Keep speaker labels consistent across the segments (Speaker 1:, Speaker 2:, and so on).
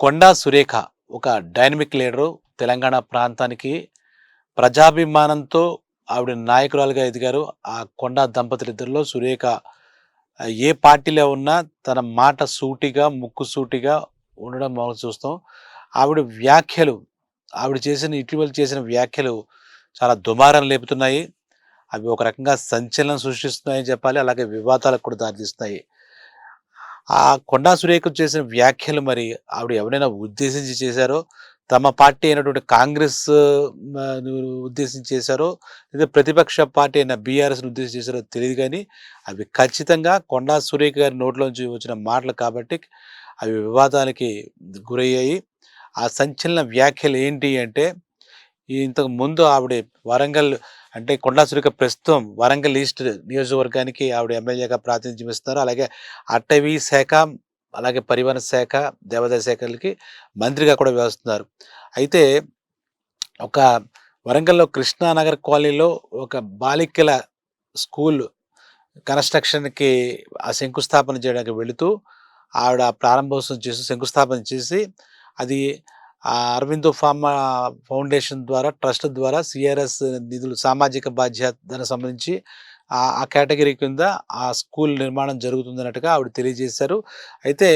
Speaker 1: కొండా సురేఖ ఒక dynamic leader Telangana ప్రాంతానికి ప్రజాభిమానంతో ఆవిడ నాయకురాలుగా ఎదిగారు. ఆ కొండా దంపతులిద్దరిలో సురేఖ ఏ పార్టీలో ఉన్నా తన మాట సూటిగా ముక్కు సూటిగా ఉండడం మనం చూస్తాం. ఆవిడ వ్యాఖ్యలు ఆవిడ చేసిన ఇటీవల చేసిన వ్యాఖ్యలు చాలా దుమారం లేపుతున్నాయి. అవి ఒక రకంగా సంచలనం సృష్టిస్తున్నాయని చెప్పాలి. అలాగే వివాదాలకు కూడా దారితీస్తున్నాయి. ఆ కొండా సురేఖ చేసిన వ్యాఖ్యలు మరి ఆవిడ ఎవరైనా ఉద్దేశించి చేశారో తమ పార్టీ అయినటువంటి కాంగ్రెస్ ఉద్దేశించి చేశారో లేదా ప్రతిపక్ష పార్టీ అయిన బీఆర్ఎస్ని ఉద్దేశించి చేశారో తెలియదు కానీ అవి ఖచ్చితంగా కొండా సురేఖ గారి నోట్లోంచి వచ్చిన మాటలు కాబట్టి అవి వివాదానికి గురయ్యాయి. ఆ సంచలన వ్యాఖ్యలు ఏంటి అంటే ఇంతకు ముందు ఆవిడ వరంగల్ అంటే కొండా సురేఖ ప్రస్తుతం వరంగల్ ఈస్ట్ నియోజకవర్గానికి ఆవిడ ఎమ్మెల్యేగా ప్రాతినిధ్యం ఇస్తున్నారు అలాగే అటవీ శాఖ అలాగే పరివహన శాఖ దేవాదాయ శాఖలకి మంత్రిగా కూడా వ్యవహరిస్తున్నారు. అయితే ఒక వరంగల్లో కృష్ణానగర్ కాలనీలో ఒక బాలికల స్కూల్ కన్స్ట్రక్షన్కి ఆ శంకుస్థాపన చేయడానికి వెళుతూ ఆవిడ ప్రారంభోత్సవం చేసి శంకుస్థాపన చేసి అది అరవిందో ఫార్మా ఫౌండేషన్ ద్వారా ట్రస్ట్ ద్వారా సిఆర్ఎస్ నిధులు సామాజిక బాధ్యతను సంబంధించి ఆ కేటగిరీ కింద ఆ స్కూల్ నిర్మాణం జరుగుతుందన్నట్టుగా ఆవిడ తెలియజేశారు. అయితే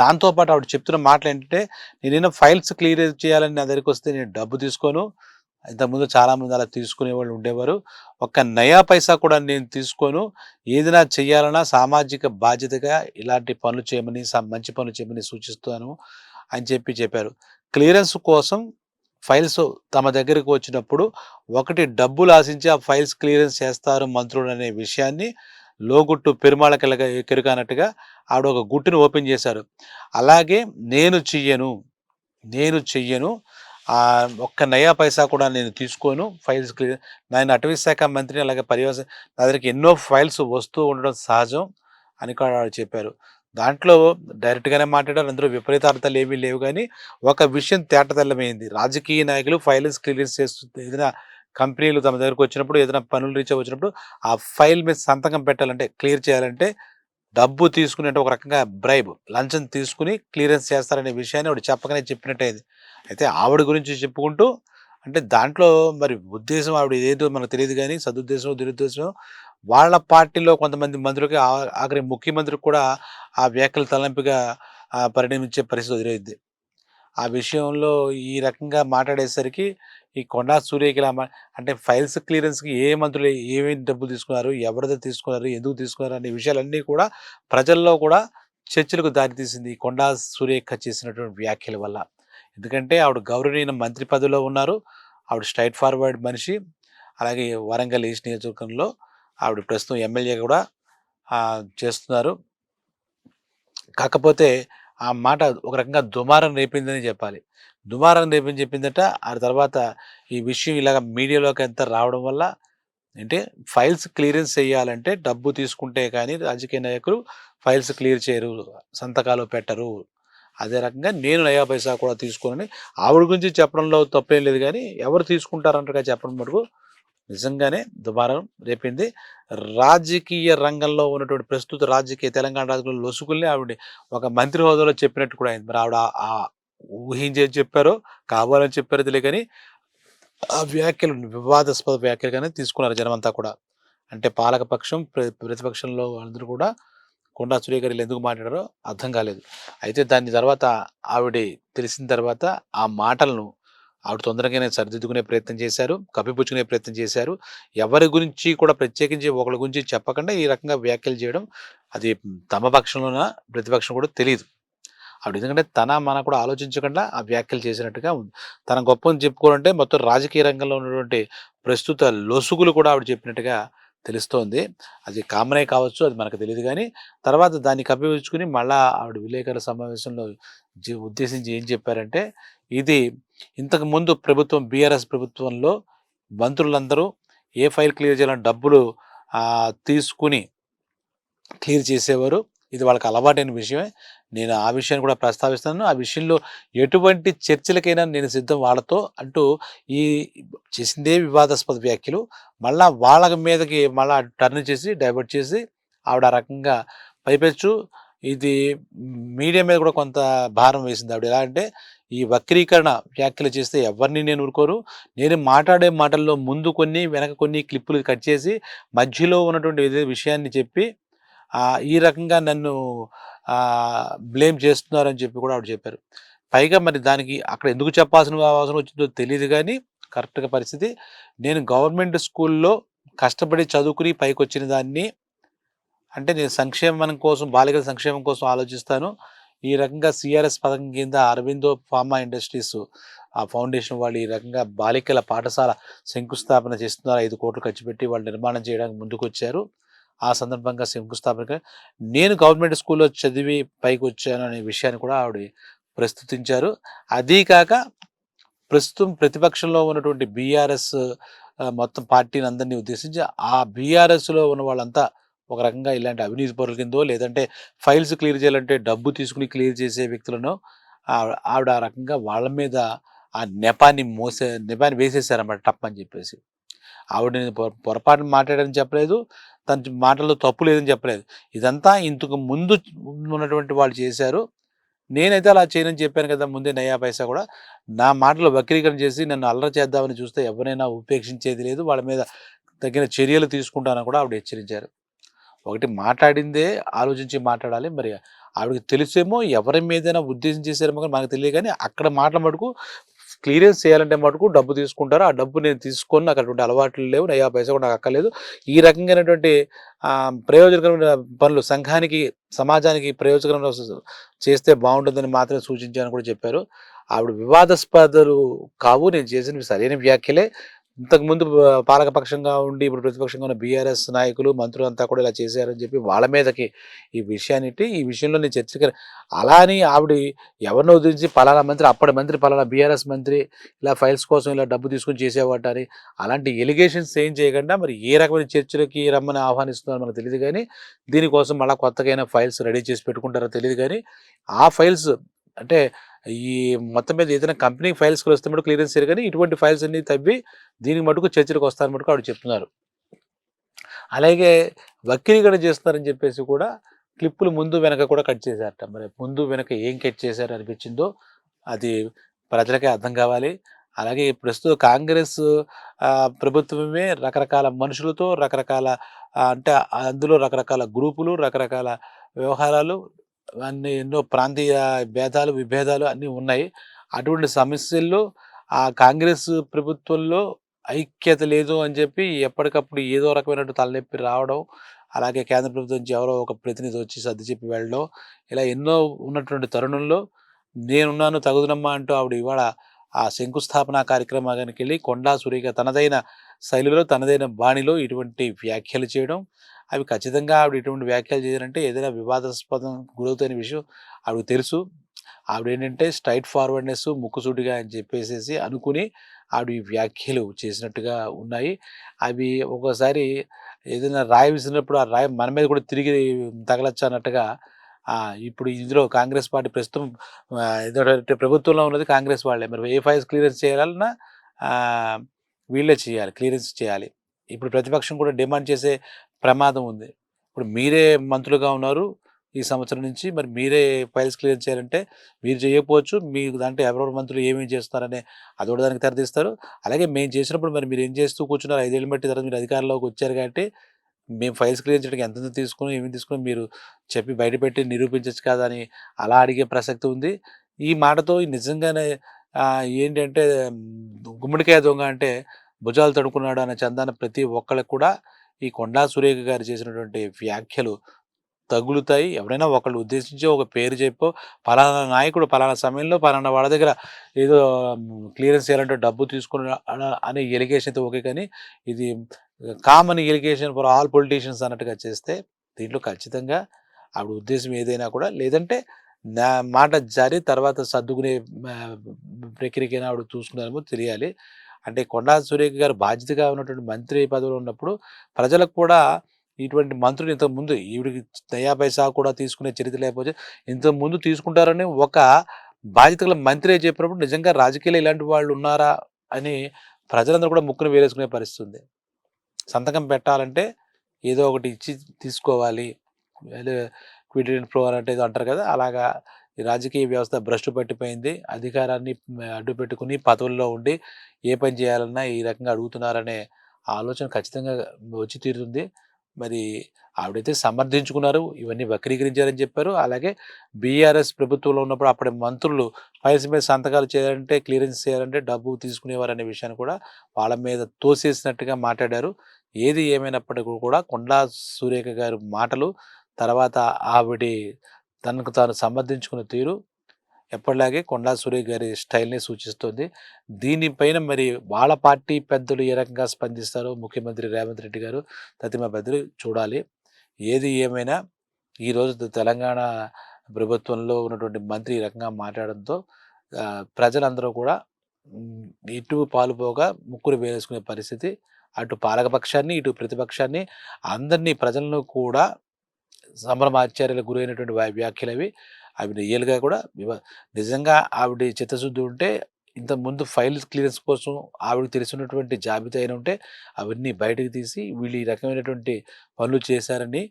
Speaker 1: దాంతోపాటు ఆవిడ చెప్తున్న మాటలు ఏంటంటే నేనైనా ఫైల్స్ క్లియర్ చేయాలని నా దగ్గరికి వస్తే నేను డబ్బు తీసుకోను. ఇంతకుముందు చాలామంది అలా తీసుకునే వాళ్ళు ఉండేవారు. ఒక్క నయా పైసా కూడా నేను తీసుకోను. ఏదైనా చేయాలన్నా సామాజిక బాధ్యతగా ఇలాంటి పనులు చేయమని మంచి పనులు చేయమని సూచిస్తాను అని చెప్పి చెప్పారు. క్లియరెన్స్ కోసం ఫైల్స్ తమ దగ్గరికి వచ్చినప్పుడు ఒకటి డబ్బులు ఆశించి ఆ ఫైల్స్ క్లియరెన్స్ చేస్తారు మంత్రుడు అనే విషయాన్ని లోగుట్టు పెరుమాళ కెలక కెరుకన్నట్టుగా ఆవిడ ఒక గుట్టును ఓపెన్ చేశారు. అలాగే నేను చెయ్యను నేను చెయ్యను ఒక్క నయా పైసా కూడా నేను తీసుకోను ఫైల్స్ క్లియర్ నేను అటవీ శాఖ మంత్రిని అలాగే పరివేశ నా దగ్గరికి ఎన్నో ఫైల్స్ వస్తూ ఉండడం సహజం అని కూడా చెప్పారు. దాంట్లో డైరెక్ట్గానే మాట్లాడారు. అందులో విపరీతార్థాలు ఏమీ లేవు కానీ ఒక విషయం తేటతెల్లమైంది. రాజకీయ నాయకులు ఫైల్స్ క్లియరెన్స్ చేస్తూ ఏదైనా కంపెనీలు తమ దగ్గరకు వచ్చినప్పుడు ఏదైనా పనులు రీచ్ వచ్చినప్పుడు ఆ ఫైల్ మీద సంతకం పెట్టాలంటే క్లియర్ చేయాలంటే డబ్బు తీసుకుని అంటే ఒక రకంగా బ్రైబ్ లంచం తీసుకుని క్లియరెన్స్ చేస్తారనే విషయాన్ని ఆవిడ చెప్పకనే చెప్పినట్టయింది. అయితే ఆవిడ గురించి చెప్పుకుంటూ అంటే దాంట్లో మరి ఉద్దేశం ఆవిడ ఏదో మనకు తెలియదు కానీ సదుద్దేశం దురుద్దేశం వాళ్ళ పార్టీలో కొంతమంది మంత్రులకి ఆ- ఆఖరి ముఖ్యమంత్రికి కూడా ఆ వ్యాఖ్యలు తలంపిగా పరిణమించే పరిస్థితి ఎదురైంది ఆ విషయంలో ఈ రకంగా మాట్లాడేసరికి ఈ కొండా సూర్యకి ఇలా అంటే ఫైల్స్ క్లియరెన్స్కి ఏ మంత్రులు ఏమేమి డబ్బులు తీసుకున్నారు ఎవరిదో తీసుకున్నారు ఎందుకు తీసుకున్నారు అనే విషయాలన్నీ కూడా ప్రజల్లో కూడా చర్చలకు దారితీసింది ఈ కొండా సురేఖ చేసినటువంటి వ్యాఖ్యల వల్ల. ఎందుకంటే ఆవిడ గౌరవనీయ మంత్రి పదవిలో ఉన్నారు. ఆవిడ స్ట్రైట్ ఫార్వర్డ్ మనిషి. అలాగే వరంగల్ ఈస్ట్ నియోజకవర్గంలో ఆవిడ ప్రస్తుతం ఎమ్మెల్యే కూడా చేస్తున్నారు. కాకపోతే ఆ మాట ఒక రకంగా దుమారం రేపిందని చెప్పాలి. దుమారం రేపింది చెప్పిందట ఆ తర్వాత ఈ విషయం ఇలాగ మీడియాలోకి ఎంత రావడం వల్ల అంటే ఫైల్స్ క్లియరెన్స్ చేయాలంటే డబ్బు తీసుకుంటే కానీ రాజకీయ నాయకులు ఫైల్స్ క్లియర్ చేయరు సంతకాలు పెట్టరు. అదే రకంగా నేను నయా పైసా కూడా తీసుకోనని ఆవిడ గురించి చెప్పడంలో తప్పేం లేదు కానీ ఎవరు తీసుకుంటారంటగా చెప్పడం మటుకు? నిజంగానే దుబారం రేపింది. రాజకీయ రంగంలో ఉన్నటువంటి ప్రస్తుత రాజకీయ తెలంగాణ రాజకీయ లొసుకుల్ని ఆవిడ ఒక మంత్రి హోదాలో చెప్పినట్టు కూడా అయింది. మరి ఆవిడ ఆ- ఊహించే చెప్పారో కావాలని చెప్పారో తెలియదు కానీ ఆ వ్యాఖ్యలు వివాదాస్పద వ్యాఖ్యలుగానే తీసుకున్నారు జనమంతా కూడా. అంటే పాలకపక్షం ప్రతిపక్షంలో అందరూ కూడా కొండా సురేఖ ఎందుకు మాట్లాడారో అర్థం కాలేదు. అయితే దాని తర్వాత ఆవిడ తెలిసిన తర్వాత ఆ మాటలను ఆవిడ తొందరగానే సరిదిద్దుకునే ప్రయత్నం చేశారు కప్పిపుచ్చుకునే ప్రయత్నం చేశారు. ఎవరి గురించి కూడా ప్రత్యేకించి ఒకరి గురించి చెప్పకుండా ఈ రకంగా వ్యాఖ్యలు చేయడం అది తమ పక్షంలోన ప్రతిపక్షం కూడా తెలియదు ఆవిడ ఎందుకంటే తన మన కూడా ఆలోచించకుండా ఆ వ్యాఖ్యలు చేసినట్టుగా ఉంది. తన గొప్పని చెప్పుకోవాలంటే మొత్తం రాజకీయ రంగంలో ఉన్నటువంటి ప్రస్తుత లొసుగులు కూడా ఆవిడ చెప్పినట్టుగా తెలుస్తోంది. అది కామనే కావచ్చు అది మనకు తెలియదు కానీ తర్వాత దాన్ని కప్పిపుచ్చుకుని మళ్ళా ఆవిడ విలేకరుల సమావేశంలో ఉద్దేశించి ఏం చెప్పారంటే ఇది ఇంతకుముందు ప్రభుత్వం బీఆర్ఎస్ ప్రభుత్వంలో మంత్రులందరూ ఏ ఫైల్ క్లియర్ చేయాలని డబ్బులు తీసుకుని క్లియర్ చేసేవారు. ఇది వాళ్ళకి అలవాటైన విషయమే. నేను ఆ విషయాన్ని కూడా ప్రస్తావిస్తున్నాను. ఆ విషయంలో ఎటువంటి చర్చలకైనా నేను సిద్ధం వాళ్ళతో అంటూ ఈ చేసిందే వివాదాస్పద వ్యాఖ్యలు. మళ్ళా వాళ్ళ మీదకి మళ్ళా టర్న్ చేసి డైవర్ట్ చేసి ఆవిడ ఆ రకంగా పైపెచ్చు. ఇది మీడియా మీద కూడా కొంత భారం వేసింది ఆవిడ. ఎలా అంటే ఈ వక్రీకరణ వ్యాఖ్యలు చేస్తే ఎవరిని నేను ఊరుకోరు. నేను మాట్లాడే మాటల్లో ముందు కొన్ని వెనక కొన్ని క్లిప్పులు కట్ చేసి మధ్యలో ఉన్నటువంటి విషయాన్ని చెప్పి ఈ రకంగా నన్ను బ్లేమ్ చేస్తున్నారని చెప్పి కూడా ఆవిడ చెప్పారు. పైగా మరి దానికి అక్కడ ఎందుకు చెప్పాల్సిన అవసరం వచ్చిందో తెలియదు కానీ కరెక్ట్గా పరిస్థితి. నేను గవర్నమెంట్ స్కూల్లో కష్టపడి చదువుకుని పైకి వచ్చిన దాన్ని అంటే నేను సంక్షేమం కోసం బాలికల సంక్షేమం కోసం ఆలోచిస్తాను. ఈ రకంగా సిఆర్ఎస్ పథకం కింద అరవిందో ఫార్మా ఇండస్ట్రీస్ ఆ ఫౌండేషన్ వాళ్ళు ఈ రకంగా బాలికల పాఠశాల శంకుస్థాపన చేస్తున్నారు. ఐదు కోట్లు ఖర్చు పెట్టి వాళ్ళు నిర్మాణం చేయడానికి ముందుకు వచ్చారు ఆ సందర్భంగా శంకుస్థాపన నేను గవర్నమెంట్ స్కూల్లో చదివి పైకి వచ్చాను అనే విషయాన్ని కూడా ఆవిడ ప్రస్తుతించారు. అదీ కాక ప్రస్తుతం ప్రతిపక్షంలో ఉన్నటువంటి బీఆర్ఎస్ మొత్తం పార్టీని అందరినీ ఉద్దేశించి ఆ బీఆర్ఎస్లో ఉన్న వాళ్ళంతా ఒక రకంగా ఇలాంటి అవినీతి పరుల కిందో లేదంటే ఫైల్స్ క్లియర్ చేయాలంటే డబ్బు తీసుకుని క్లియర్ చేసే వ్యక్తులను ఆవిడ ఆ రకంగా వాళ్ళ మీద ఆ నెపాన్ని మోసే నెపాన్ని వేసేసారన్నమాట టప్ అని చెప్పేసి. ఆవిడ నేను పొర- పొరపాటున మాట్లాడని చెప్పలేదు తన మాటల్లో తప్పు లేదని చెప్పలేదు. ఇదంతా ఇంతకు ముందు ఉన్నటువంటి వాళ్ళు చేశారు. నేనైతే అలా చేయనని చెప్పాను కదా ముందే నయా పైసా కూడా. నా మాటలు వక్రీకరణ చేసి నన్ను అల్లరి చేద్దామని చూస్తే ఎవరైనా ఉపేక్షించేది లేదు. వాళ్ళ మీద తగిన చర్యలు తీసుకుంటానని కూడా ఆవిడ హెచ్చరించారు. ఒకటి మాట్లాడిందే ఆలోచించి మాట్లాడాలి. మరి ఆవిడకి తెలిసేమో ఎవరి మీదైనా ఉద్దేశం చేశారేమో కానీ మనకు తెలియదు కానీ అక్కడ మాటల మటుకు క్లియరెన్స్ చేయాలంటే మటుకు డబ్బు తీసుకుంటారు. ఆ డబ్బు నేను తీసుకొని నాకు అటువంటి అలవాట్లు లేవు. నయా పైసా కూడా నాకు అక్కర్లేదు. ఈ రకంగానటువంటి ప్రయోజనకరమైన పనులు సంఘానికి సమాజానికి ప్రయోజనకరమైన చేస్తే బాగుంటుందని మాత్రమే సూచించాను కూడా చెప్పారు. ఆవిడ వివాదాస్పదలు కావు. నేను చేసిన సరైన వ్యాఖ్యలే. ఇంతకుముందు పాలకపక్షంగా ఉండి ఇప్పుడు ప్రతిపక్షంగా ఉన్న బీఆర్ఎస్ నాయకులు మంత్రులు అంతా కూడా ఇలా చేశారని చెప్పి వాళ్ళ మీదకి ఈ విషయాన్ని ఈ విషయంలో నేను చర్చ అలా అని ఆవిడ ఎవరినో ఉద్దేశించి పలానా మంత్రి అప్పటి మంత్రి పలానా బీఆర్ఎస్ మంత్రి ఇలా ఫైల్స్ కోసం ఇలా డబ్బు తీసుకుని చేసేవాట అని అలాంటి ఎలిగేషన్స్ ఏం చేయకుండా మరి ఏ రకమైన చర్చలకి రమ్మని ఆహ్వానిస్తున్నారో మనకు తెలియదు కానీ దీనికోసం మళ్ళీ కొత్తగా ఫైల్స్ రెడీ చేసి పెట్టుకుంటారో తెలియదు కానీ ఆ ఫైల్స్ అంటే ఈ మొత్తం మీద ఏదైనా కంపెనీ ఫైల్స్ వస్తే మటుకు క్లియరెన్స్ కానీ ఇటువంటి ఫైల్స్ అన్ని తవ్వి దీనికి మటుకు చర్చలకు వస్తారని మటుకు ఆవిడ చెప్తున్నారు. అలాగే వక్రీకరణ చేస్తున్నారని చెప్పేసి కూడా క్లిప్పులు ముందు వెనక కూడా కట్ చేశారట. మరి ముందు వెనక ఏం కట్ చేశారు అనిపించిందో అది ప్రజలకే అర్థం కావాలి. అలాగే ప్రస్తుత కాంగ్రెస్ ప్రభుత్వమే రకరకాల మనుషులతో రకరకాల అంటే అందులో రకరకాల గ్రూపులు రకరకాల వ్యవహారాలు అన్ని ఎన్నో ప్రాంతీయ భేదాలు విభేదాలు అన్నీ ఉన్నాయి. అటువంటి సమస్యల్లో ఆ కాంగ్రెస్ ప్రభుత్వంలో ఐక్యత లేదు అని చెప్పి ఎప్పటికప్పుడు ఏదో రకమైనటువంటి తలనొప్పి రావడం అలాగే కేంద్ర ప్రభుత్వం నుంచి ఎవరో ఒక ప్రతినిధి వచ్చి సర్ది చెప్పి వెళ్ళడం ఇలా ఎన్నో ఉన్నటువంటి తరుణంలో నేనున్నాను తగుదనమ్మా అంటూ ఆవిడ ఇవాళ ఆ శంకుస్థాపన కార్యక్రమానికి వెళ్ళి కొండా సురేఖ తనదైన శైలిలో తనదైన బాణిలో ఇటువంటి వ్యాఖ్యలు చేయడం అవి ఖచ్చితంగా ఆవిడ ఇటువంటి వ్యాఖ్యలు చేయాలంటే ఏదైనా వివాదాస్పదం గురవుతున్న విషయం ఆవిడ తెలుసు. ఆవిడ ఏంటంటే స్ట్రైట్ ఫార్వర్డ్నెస్ ముక్కుసూటిగా అని చెప్పేసేసి అనుకుని ఆవిడ ఈ వ్యాఖ్యలు చేసినట్టుగా ఉన్నాయి. అవి ఒక్కోసారి ఏదైనా రాయి విసిరినప్పుడు ఆ రాయి మన మీద కూడా తిరిగి తగలచ్చు అన్నట్టుగా ఇప్పుడు ఇందులో కాంగ్రెస్ పార్టీ ప్రస్తుతం ఏదంటే ప్రభుత్వంలో ఉన్నది కాంగ్రెస్ వాళ్ళే. మరి ఏ ఫైల్స్ క్లియరెన్స్ చేయాలన్నా వీళ్ళే చేయాలి క్లియరెన్స్ చేయాలి. ఇప్పుడు ప్రతిపక్షం కూడా డిమాండ్ చేసే ప్రమాదం ఉంది. ఇప్పుడు మీరే మంత్రులుగా ఉన్నారు ఈ సంవత్సరం నుంచి. మరి మీరే ఫైల్స్ క్లియర్ చేయాలంటే మీరు చేయకపోవచ్చు. మీకు దాంట్లో ఎవరెవరు మంత్రులు ఏమేమి చేస్తున్నారనే అది కూడా దానికి తెరదీస్తారు అలాగే మేము చేసినప్పుడు మరి మీరు ఏం చేస్తూ కూర్చున్నారు? ఐదేళ్ళు బట్టి తర్వాత మీరు అధికారంలోకి వచ్చారు కాబట్టి మేము ఫైల్స్ క్లియర్ చేయడానికి ఎంత తీసుకుని ఏమి తీసుకుని మీరు చెప్పి బయటపెట్టి నిరూపించచ్చు కదా అని అలా అడిగే ప్రసక్తి ఉంది. ఈ మాటతో నిజంగానే ఏంటంటే గుమ్మడికాయ దొంగ అంటే భుజాలు తడుకున్నాడు అనే చందాన ప్రతి ఒక్కళ్ళకి కూడా ఈ కొండా సురేఖ గారు చేసినటువంటి వ్యాఖ్యలు తగులుతాయి. ఎవరైనా ఒకళ్ళు ఉద్దేశించి ఒక పేరు చెప్పో పలానా నాయకుడు పలానా సమయంలో పలానా వాళ్ళ దగ్గర ఏదో క్లియరెన్స్ చేయాలంటే డబ్బు తీసుకుని అనే ఎలిగేషన్ అయితే ఓకే కానీ ఇది common allegation for all politicians అన్నట్టుగా చేస్తే దీంట్లో ఖచ్చితంగా ఆవిడ ఉద్దేశం ఏదైనా కూడా లేదంటే నా మాట జారి తర్వాత సర్దుకునే ప్రక్రియకైనా ఆవిడ చూసుకున్నారేమో తెలియాలి. అంటే కొండా సురేఖ గారు బాధ్యతగా ఉన్నటువంటి మంత్రి పదవిలో ఉన్నప్పుడు ప్రజలకు కూడా ఇటువంటి మంత్రులు ఇంతకు ముందు ఈవిడికి దయా పైసా కూడా తీసుకునే చరిత్ర లేకపోతే ఇంతకు ముందు తీసుకుంటారని ఒక బాధ్యత గల మంత్రి చెప్పినప్పుడు నిజంగా రాజకీయాలు ఇలాంటి వాళ్ళు ఉన్నారా అని ప్రజలందరూ కూడా ముక్కును వేరేసుకునే పరిస్థితి ఉంది. సంతకం పెట్టాలంటే ఏదో ఒకటి ఇచ్చి తీసుకోవాలి. క్విడ్ క్విడిన్ ప్రో అంటే ఏదో అంటారు కదా అలాగా ఈ రాజకీయ వ్యవస్థ భ్రష్టు పట్టిపోయింది. అధికారాన్ని అడ్డు పెట్టుకుని పదవుల్లో ఉండి ఏ పని చేయాలన్నా ఈ రకంగా అడుగుతున్నారనే ఆలోచన ఖచ్చితంగా వచ్చి తీరుతుంది. మరి ఆవిడైతే సమర్థించుకున్నారు. ఇవన్నీ వక్రీకరించారని చెప్పారు. అలాగే బీఆర్ఎస్ ప్రభుత్వంలో ఉన్నప్పుడు అప్పటి మంత్రులు ఫైల్స్ మీద సంతకాలు చేయాలంటే క్లియరెన్స్ చేయాలంటే డబ్బు తీసుకునేవారు అనే విషయాన్ని కూడా వాళ్ళ మీద తోసేసినట్టుగా మాట్లాడారు. ఏది ఏమైనప్పటికీ కూడా కొండా సూర్యక గారి మాటలు తర్వాత ఆవిడ తనకు తాను సమర్థించుకున్న తీరు ఎప్పటిలాగే కొండా సురే గారి స్టైల్ని సూచిస్తుంది. దీనిపైన మరి వాళ్ళ పార్టీ పెద్దలు ఏ రకంగా స్పందిస్తారో ముఖ్యమంత్రి రేవంత్ రెడ్డి గారు తదిమ పెద్దలు చూడాలి. ఏది ఏమైనా ఈరోజు తెలంగాణ ప్రభుత్వంలో ఉన్నటువంటి మంత్రి ఈ రకంగా మాట్లాడడంతో ప్రజలందరూ కూడా ఇటు పాలుపోగా ముక్కులు వేసుకునే పరిస్థితి అటు పాలకపక్షాన్ని ఇటు ప్రతిపక్షాన్ని అందరినీ ప్రజలను కూడా సంభ్రమాచార్యుల గురైనటువంటి వ్యాఖ్యలు అవి. ఆవిడ ఏలుగా కూడా నిజంగా ఆవిడ చిత్తశుద్ధి ఉంటే ఇంత ముందు ఫైల్ క్లియరెన్స్ కోసం ఆవిడకి తెలిసినటువంటి జాబితా అయినా ఉంటే అవన్నీ బయటకు తీసి వీళ్ళు ఈ రకమైనటువంటి పనులు చేశారని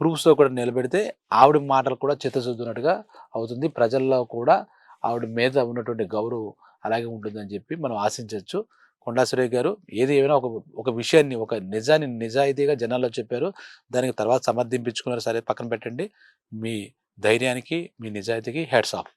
Speaker 1: ప్రూఫ్స్తో కూడా నిలబెడితే ఆవిడ మాటలు కూడా చిత్తశుద్ధినట్టుగా అవుతుంది. ప్రజల్లో కూడా ఆవిడ మీద ఉన్నటువంటి గౌరవం అలాగే ఉంటుందని చెప్పి మనం ఆశించవచ్చు. కొండా గారు ఏది ఏమైనా ఒక ఒక విషయాన్ని ఒక నిజాన్ని నిజాయితీగా జనాల్లో చెప్పారు. దానికి తర్వాత సమర్థింపించుకున్నారు. సరే పక్కన పెట్టండి. మీ ధైర్యానికి మీ నిజాయితీకి హెడ్స్ ఆఫ్